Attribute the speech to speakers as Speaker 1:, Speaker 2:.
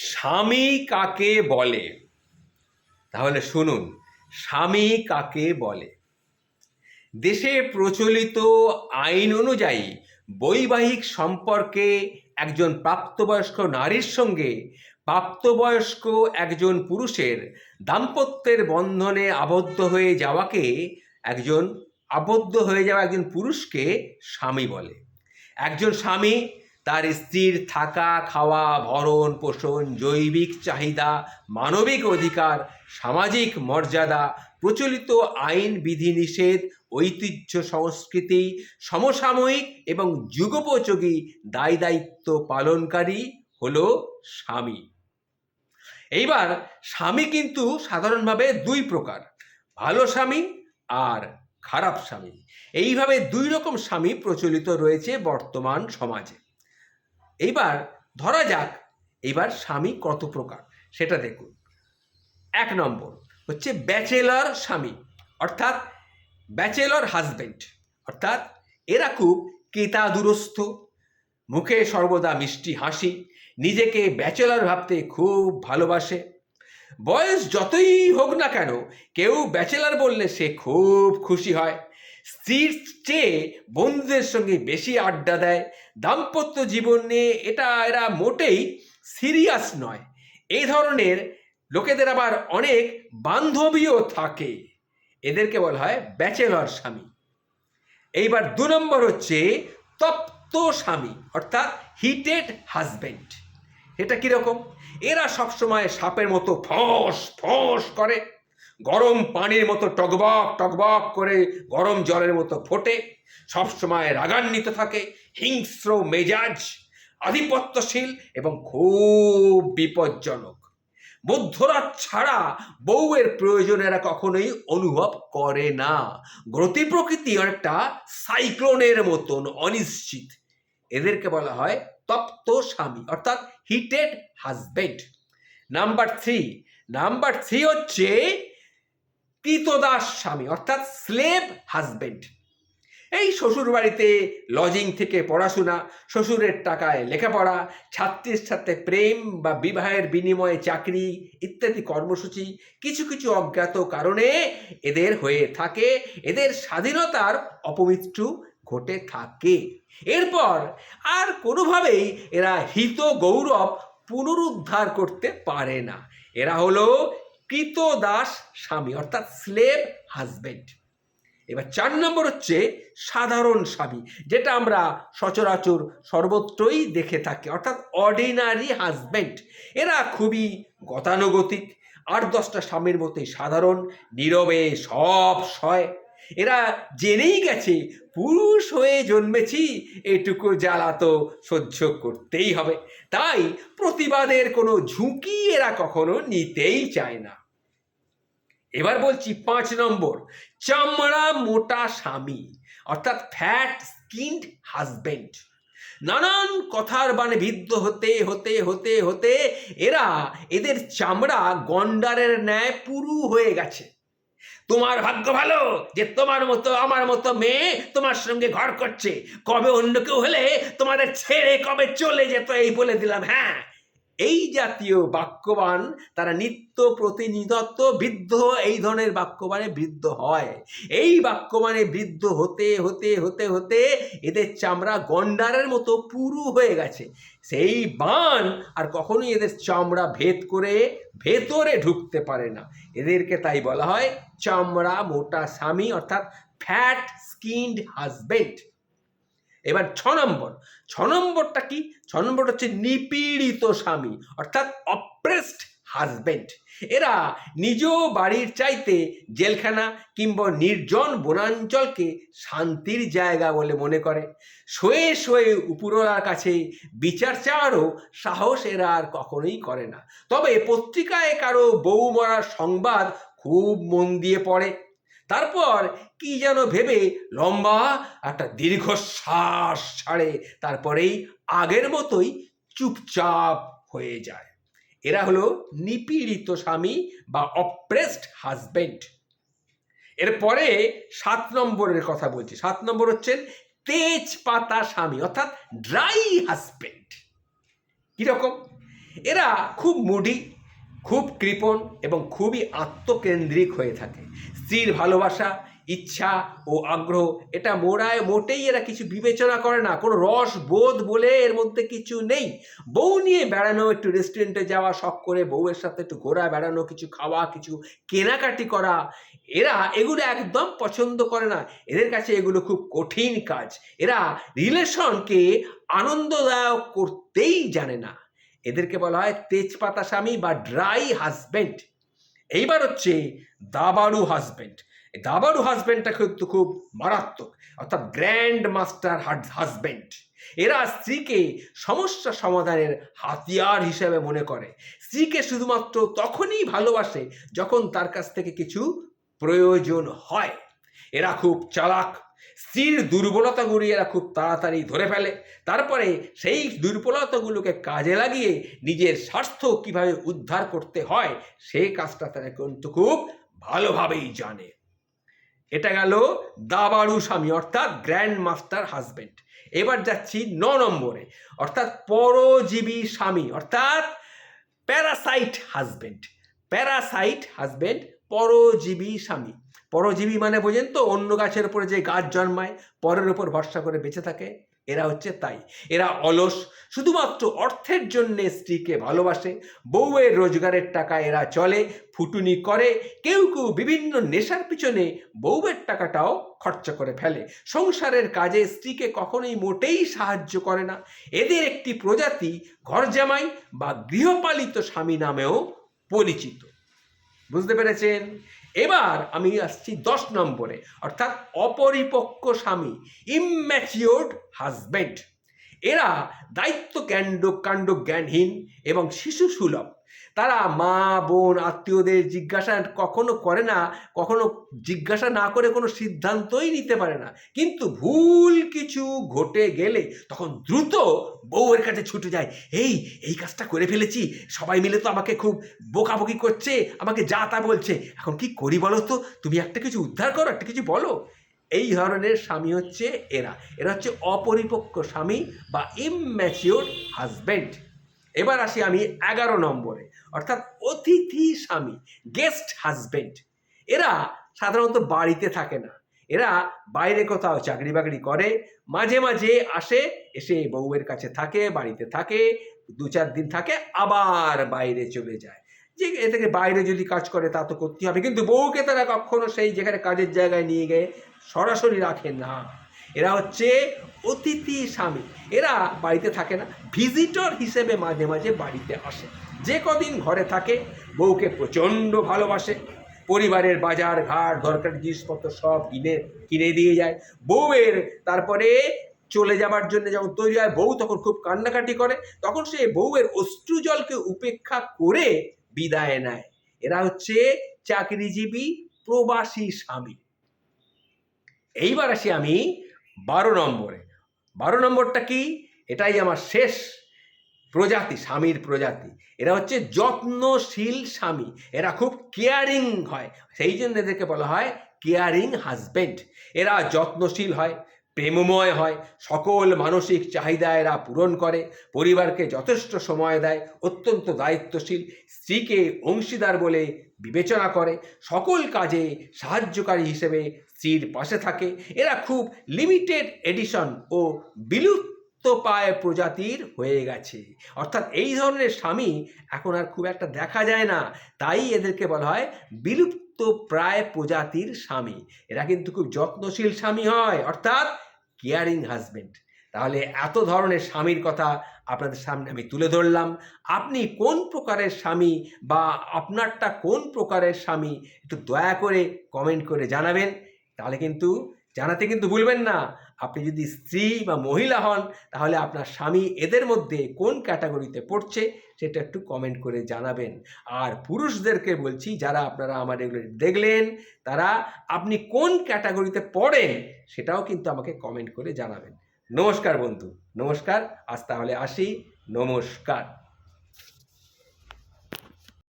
Speaker 1: স্বামী কাকে বলে? তাহলে শুনুন, স্বামী কাকে বলে? দেশে প্রচলিত আইন অনুযায়ী বৈবাহিক সম্পর্কে একজন প্রাপ্তবয়স্ক নারীর সঙ্গে প্রাপ্তবয়স্ক একজন পুরুষের দাম্পত্যের বন্ধনে আবদ্ধ হয়ে যাওয়াকে একজন আবদ্ধ হয়ে যাওয়া একজন পুরুষকে স্বামী বলে। একজন স্বামী তার স্ত্রীর থাকা, খাওয়া, ভরণ পোষণ, জৈবিক চাহিদা, মানবিক অধিকার, সামাজিক মর্যাদা, প্রচলিত আইন বিধিনিষেধ ঐতিহ্য সংস্কৃতি, সমসাময়িক এবং যুগোপযোগী দায় দায়িত্ব পালনকারী হল স্বামী। এইবার স্বামী কিন্তু সাধারণভাবে দুই প্রকার, ভালো স্বামী আর খারাপ স্বামী। এইভাবে দুই রকম স্বামী প্রচলিত রয়েছে বর্তমান সমাজে। এইবার ধরা যাক, এইবার স্বামী কত প্রকার, সেটা দেখুন। এক নম্বর হচ্ছে ব্যাচেলর স্বামী, অর্থাৎ ব্যাচেলর হাজবেন্ড, অর্থাৎ এরা খুব কেতা দুরস্থ মুখে সর্বদা মিষ্টি হাসি, নিজেকে ব্যাচেলর ভাবতে খুব ভালোবাসে। বয়স যতই হোক না কেন, কেউ ব্যাচেলর বললে সে খুব খুশি হয়। স্ত্রীর চেয়ে বন্ধুদের সঙ্গে বেশি আড্ডা দেয়। দাম্পত্য জীবন নিয়ে এটা, এরা মোটেই সিরিয়াস নয়। এই ধরনের লোকেদের আবার অনেক বান্ধবীও থাকে। এদেরকে বলা হয় ব্যাচেলর স্বামী। এইবার দু নম্বর হচ্ছে তপ্ত স্বামী, অর্থাৎ হিটেড হাজবেন্ড এটা কীরকম? এরা সবসময় সাপের মতো ফস ফস করে। গরম পানির মতো টকবক টকবক করে গরম জলের মতো ফোটে, সবসময় রাগান্বিত থাকে, হিংস্র মেজাজ, আধিপত্যশীল এবং খুব বিপজ্জনক। মধ্যরাত ছাড়া বউয়ের প্রয়োজন এরা কখনোই অনুভব করে না। গতি প্রকৃতি অনেকটা সাইক্লোনের মতন অনিশ্চিত। এদেরকে বলা হয় তপ্ত স্বামী অর্থাৎ heated husband number three number three হচ্ছে কৃতদাস স্বামী, অর্থাৎ স্লেভ হাজবেন্ড এই শ্বশুর বাড়িতে লজিং থেকে পড়াশোনা, শ্বশুরের টাকায় লেখাপড়া, ছাত্রীর সাথে প্রেম বা বিবাহের বিনিময়ে চাকরি ইত্যাদি কর্মসূচি কিছু কিছু অজ্ঞাত কারণে এদের হয়ে থাকে, এদের স্বাধীনতার অপমৃত্যু ঘটে থাকে। এরপর আর কোনোভাবেই এরা হিত গৌরব পুনরুদ্ধার করতে পারে না। এরা হলো কৃতদাস স্বামী, অর্থাৎ স্লেভ হাজবেন্ড এবার চার নম্বর হচ্ছে সাধারণ স্বামী, যেটা আমরা সচরাচর সর্বত্রই দেখে থাকি, অর্থাৎ অর্ডিনারি হাজবেন্ড এরা খুবই গতানুগতিক, আট দশটা স্বামীর মতোই সাধারণ, নীরবে সব সয়। এরা জেনেই গেছে, পুরুষ হয়ে জন্মেছি, এটুকু জ্বালা তো সহ্য করতেই হবে। তাই প্রতিবাদের কোনো ঝুঁকি এরা কখনো নিতেই চায় না। এবার বলছি পাঁচ নম্বর, চামড়া মোটা স্বামী, অর্থাৎ ফ্যাট স্কিন্ড হাজবেন্ড নানান কথার বানে বিদ্ধ হতে হতে হতে হতে এরা এদের চামড়া গন্ডারের ন্যায় পুরু হয়ে গেছে। তোমার ভাগ্য ভালো যে তোমার মতো, আমার মতো মেয়ে তোমার সঙ্গে ঘর করছে। কবে অন্য কেউ হলে তোমাদের ছেড়ে কবে চলে যেত এই বলে দিলাম হ্যাঁ? এই জাতীয় বাক্যবান তারা নিত্য প্রতিনিধত্ব বৃদ্ধ, এই ধরনের বাক্যবানে বৃদ্ধ হয়। এই বাক্যবানে বৃদ্ধ হতে হতে হতে হতে এদের চামড়া গন্ডারের মতো পুরু হয়ে গেছে। সেই বান আর কখনোই এদের চামড়া ভেদ করে ভেতরে ঢুকতে পারে না। এদেরকে তাই বলা হয় চামড়া মোটা স্বামী অর্থাৎ ফ্যাট স্কিনড হাজবেন্ড এবার ছ নম্বর, ছ নম্বরটা কি? ছ নম্বর হচ্ছে নিপীড়িত স্বামী, অর্থাৎ অপ্রেসড হাজবেন্ড এরা নিজ বাড়ির চাইতে জেলখানা কিংবা নির্জন বনাঞ্চলকে শান্তির জায়গা বলে মনে করে। শোয়ে শোয়ে উপরওয়ালার কাছে বিচার চাওয়ারও সাহস এরা আর কখনোই করে না। তবে পত্রিকায় কারও বউ মরার সংবাদ খুব মন দিয়ে পড়ে। তারপর কি যেন ভেবে লম্বা একটা দীর্ঘশ্বাস ছাড়ে, তারপরেই আগের মতোই চুপচাপ হয়ে যায়। এরা হলো নিপীড়িত স্বামী বা অপ্রেসড হাজবেন্ড এরপরে সাত নম্বরের কথা বলছি। সাত নম্বর হচ্ছেন তেজপাতা স্বামী, অর্থাৎ ড্রাই হাজবেন্ড কীরকম? এরা খুব মুডি, খুব কৃপণ এবং খুবই আত্মকেন্দ্রিক হয়ে থাকে। স্ত্রীর ভালোবাসা, ইচ্ছা ও আগ্রহ, এটা মোড়ায় মোটেই এরা কিছু বিবেচনা করে না। কোনো রস বোধ বলে এর মধ্যে কিছু নেই। বউ নিয়ে বেড়ানো, একটু রেস্টুরেন্টে যাওয়া, শখ করে বউয়ের সাথে একটু ঘোরা, বেড়ানো, কিছু খাওয়া, কিছু কেনাকাটি করা, এরা এগুলো একদম পছন্দ করে না। এদের কাছে এগুলো খুব কঠিন কাজ। এরা রিলেশনকে আনন্দদায়ক করতেই জানে না। এদেরকে বলা হয় তেজপাতা স্বামী বা ড্রাই হাজবেন্ড এইবার হচ্ছে দাবারু হাজবেন্ড এই দাবাড়ু হাজবেন্ডটা কিন্তু খুব মারাত্মক, অর্থাৎ গ্র্যান্ড মাস্টার হাজব্যান্ড এরা স্ত্রীকে সমস্যা সমাধানের হাতিয়ার হিসেবে মনে করে। স্ত্রীকে শুধুমাত্র তখনই ভালোবাসে যখন তার কাছ থেকে কিছু প্রয়োজন হয়। এরা খুব চালাক। স্ত্রীর দুর্বলতাগুলি এরা খুব তাড়াতাড়ি ধরে ফেলে। তারপরে সেই দুর্বলতাগুলোকে কাজে লাগিয়ে নিজের স্বার্থ কীভাবে উদ্ধার করতে হয় সেই কাজটা তারা কিন্তু খুব ভালোভাবেই জানে। এটা গেল দাবাড়ু স্বামী, অর্থাৎ গ্র্যান্ড মাস্টার হাজবেন্ড। এবার যাচ্ছি ন নম্বরে, অর্থাৎ পরজীবী স্বামী, অর্থাৎ প্যারাসাইট হাজবেন্ড। প্যারাসাইট হাজবেন্ড পরজীবী স্বামী। পরজীবী মানে বোঝেন তো, অন্য গাছের উপরে যে গাছ জন্মায়, পরের উপর ভরসা করে বেঁচে থাকে। এরা হচ্ছে তাই। এরা অলস, শুধুমাত্র অর্থের জন্যে স্ত্রীকে ভালোবাসে, বউয়ের রোজগারের টাকা এরা চলে, ফুটুনি করে, কেউ কেউ বিভিন্ন নেশার পিছনে বউয়ের টাকাটাও খরচা করে ফেলে। সংসারের কাজে স্ত্রীকে কখনোই মোটেই সাহায্য করে না। এদের একটি প্রজাতি ঘরজামাই বা গৃহপালিত স্বামী নামেও পরিচিত। বুঝতে পেরেছেন? এবার আমি আসছি দশ নম্বরে, অর্থাৎ অপরিপক্ক স্বামী ইম্যাচিওর্ড হাজবেন্ড এরা দায়িত্ব কাণ্ড কাণ্ড জ্ঞানহীন এবং শিশু সুলভ তারা মা, বোন, আত্মীয়দের জিজ্ঞাসা কখনো করে না, কখনো জিজ্ঞাসা না করে কোনো সিদ্ধান্তই নিতে পারে না। কিন্তু ভুল কিছু ঘটে গেলে তখন দ্রুত বউয়ের কাছে ছুটে যায়, এই এই কাজটা করে ফেলেছি, সবাই মিলে তো আমাকে খুব বোকাবকি করছে, আমাকে যা তা বলছে, এখন কি করি বলো তো? তুমি একটা কিছু উদ্ধার করো, একটা কিছু বলো। এই ধরনের স্বামী হচ্ছে এরা। এরা হচ্ছে অপরিপক্ক স্বামী বা ইম্যাচিওর হাজবেন্ড এবার আসি আমি এগারো নম্বরে। অর্থাৎ অতিথি স্বামী গেস্ট হাজবেন্ড এরা সাধারণত বাড়িতে থাকে না। এরা বাইরে কোথাও চাকরি বাকরি করে, মাঝে মাঝে আসে, এসে বউয়ের কাছে থাকে, বাড়িতে থাকে, দু চার দিন থাকে, আবার বাইরে চলে যায়। যে এ থেকে বাইরে যদি কাজ করে, তা তো করতে হবে। কিন্তু বউকে তারা কখনো সেই যেখানে কাজের জায়গায় নিয়ে গিয়ে সরাসরি রাখে না। এরা হচ্ছে অতিথি স্বামী। এরা বাড়িতে থাকে না ভিজিটর হিসেবে মাঝে মাঝে বাড়িতে আসে। যে কদিন ঘরে থাকে, বউকে প্রচণ্ড ভালোবাসে। পরিবারের বাজার, ঘাট, দরকারি, জিনিসপত্র সব কিনে কিনে দিয়ে যায়। বউয়ের তারপরে চলে যাবার জন্য যখন তৈরি হয়, বউ তখন খুব কান্নাকাটি করে। তখন সে বউয়ের অশ্রুজলকে উপেক্ষা করে বিদায় নেয়। এরা হচ্ছে চাকরিজীবী প্রবাসী স্বামী। এইবার আসি আমি বারো নম্বরে। বারো নম্বরটা কি? এটাই আমার শেষ প্রজাতি, স্বামীর প্রজাতি। এরা হচ্ছে যত্নশীল স্বামী। এরা খুব কেয়ারিং হয়। সেই জন্য এদেরকে বলা হয় কেয়ারিং হাজবেন্ড এরা যত্নশীল হয়। প্রেমময় হয়, সকল মানসিক চাহিদা এরা পূরণ করে, পরিবারকে যথেষ্ট সময় দেয়, অত্যন্ত দায়িত্বশীল, স্ত্রীকে অংশীদার বলে বিবেচনা করে, সকল কাজে সাহায্যকারী হিসেবে স্ত্রীর পাশে থাকে। এরা খুব লিমিটেড এডিশন ও বিলুপ্ত পায় প্রজাতির হয়ে গেছে। অর্থাৎ এই ধরনের স্বামী এখন আর খুব একটা দেখা যায় না। তাই এদেরকে বলা হয় বিলুপ্ত প্রায় প্রজাতির স্বামী। এরা কিন্তু খুব যত্নশীল স্বামী হয়, অর্থাৎ কেয়ারিং হাজবেন্ড তাহলে এত ধরনের স্বামীর কথা আপনাদের সামনে আমি তুলে ধরলাম। আপনি কোন প্রকারের স্বামী বা আপনারটা কোন প্রকারের স্বামী একটু দয়া করে কমেন্ট করে জানাবেন। তাহলে কিন্তু জানাতে কিন্তু ভুলবেন না। আপনি যদি স্ত্রী বা মহিলা হন, তাহলে আপনার স্বামী এদের মধ্যে কোন ক্যাটাগরিতে পড়ছে সেটা একটু কমেন্ট করে জানাবেন। আর পুরুষদেরকে বলছি, যারা আপনারা আমার এগুলো দেখলেন, তারা আপনি কোন ক্যাটাগরিতে পড়েন সেটাও কিন্তু আমাকে কমেন্ট করে জানাবেন। নমস্কার বন্ধু, নমস্কার। আজ তাহলে আসি। নমস্কার।